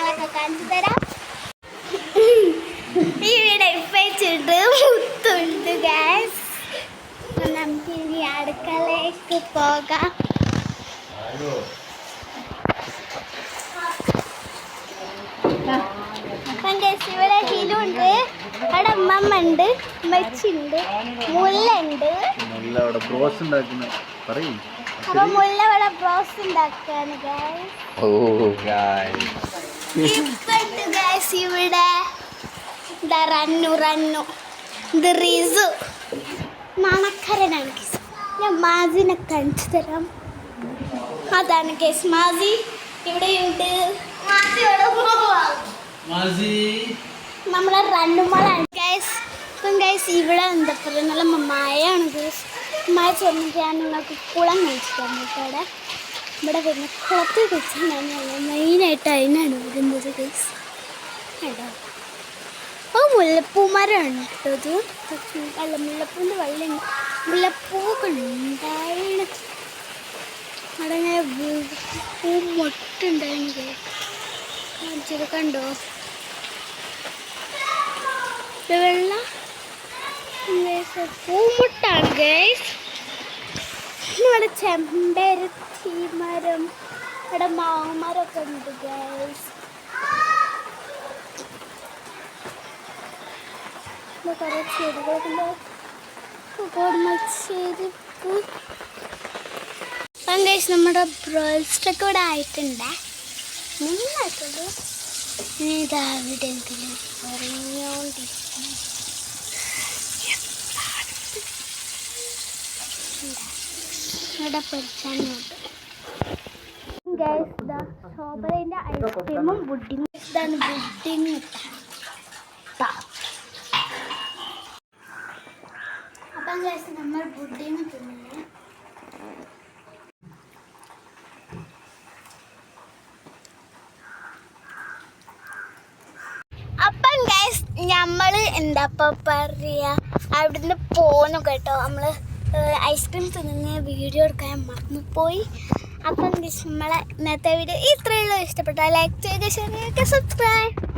വിശേഷങ്ങളൊക്കെ കാണിച്ചു തരാം. ഈ വീട് ഇപ്പിച്ചിട്ട് മുത്തുണ്ട് ഗ്യാസ് നമുക്ക് ഇനി അടുക്കളയിലേക്ക് പോകാം. അപ്പം guys, ഇവിടെ ഹിലുണ്ട് അവിടെ അമ്മമ്മ ഉണ്ട് മച്ചുണ്ട് മുല്ലുണ്ട് അവിടെ അപ്പൊ മുല്ല ഇവിടെ ബ്രോസ് ഉണ്ടാക്കുകയാണ് ഗൈസ് ഓ ഗൈസ് ഇവിടെ. റന്നു റന്നു. ഇത് റിസു. മണക്കരനാണ് കേസ് ഞാൻ മാസിനെ കാണിച്ചു തരാം. അതാണ് കേസ് മാസി ഇവിടെയുണ്ട്. നമ്മളെ റണ്ണുമോളാണ് ഗൈസ് ഇപ്പം ഗൈസ് ഇവിടെ എന്താ പറയുക? നല്ല മഴയാണ് ഗൈസ് മഴ ചെന്നിട്ട് ഞാൻ നിങ്ങൾക്ക് കുളം കഴിച്ചു തന്നിട്ട് ഇവിടെ വരുന്ന കുളത്തിൽ കുറിച്ചാണ് മെയിനായിട്ട് അതിനാണ് വരുന്നത് കേട്ടോ ഓ മുല്ലപ്പൂമരമാണ് കേട്ടോ ഇത് അല്ല മുല്ലപ്പൂവിന്റെ വള്ളി മുല്ലപ്പൂവൊക്കെ ഉണ്ടായിരുന്നു അവിടെ ഇങ്ങനെ പൂ മൊട്ടുണ്ടായിരുന്നു കാണിച്ചത് കണ്ടോ? വെള്ളം. പൂമുട്ടാണ് ഗൈസ് ഇവിടെ ചെമ്പരത്തി മരം. ഇവിടെ മാമരമൊക്കെ ഉണ്ട് ഗൈസ് കുറേ ചെരുപ്പ്. അപ്പം ഗൈസ് നമ്മുടെ ബ്രോസ്റ്റൊക്കെ ഇവിടെ ആയിട്ടുണ്ട്. നിന്നായിട്ടുള്ളൂ ഇതാ എന്തെങ്കിലും ഇവിടെ ഇതാ സ്ട്രോബെറിന്റെ ഐസ്ക്രീമും ബുഡിങ് ഇതാണ് ബുഡിങ് അപ്പം ഗൈസ് നമ്മൾ ബുഡിങ് തിന്നുന്നു അപ്പം ഗൈസ് നമ്മൾ എന്താ പറയുക അവിടുന്ന് പോന്നു കേട്ടോ. നമ്മൾ ഐസ്ക്രീം തിന്നുന്ന വീഡിയോ എടുക്കാൻ മറന്നു പോയി അപ്പം നമ്മളെ ഇന്നത്തെ വീഡിയോ ഇത്രയുള്ളൂ ഇഷ്ടപ്പെട്ടാൽ ലൈക്ക് ചെയ്യുക ഷെയർ ചെയ്യുക സബ്സ്ക്രൈബ്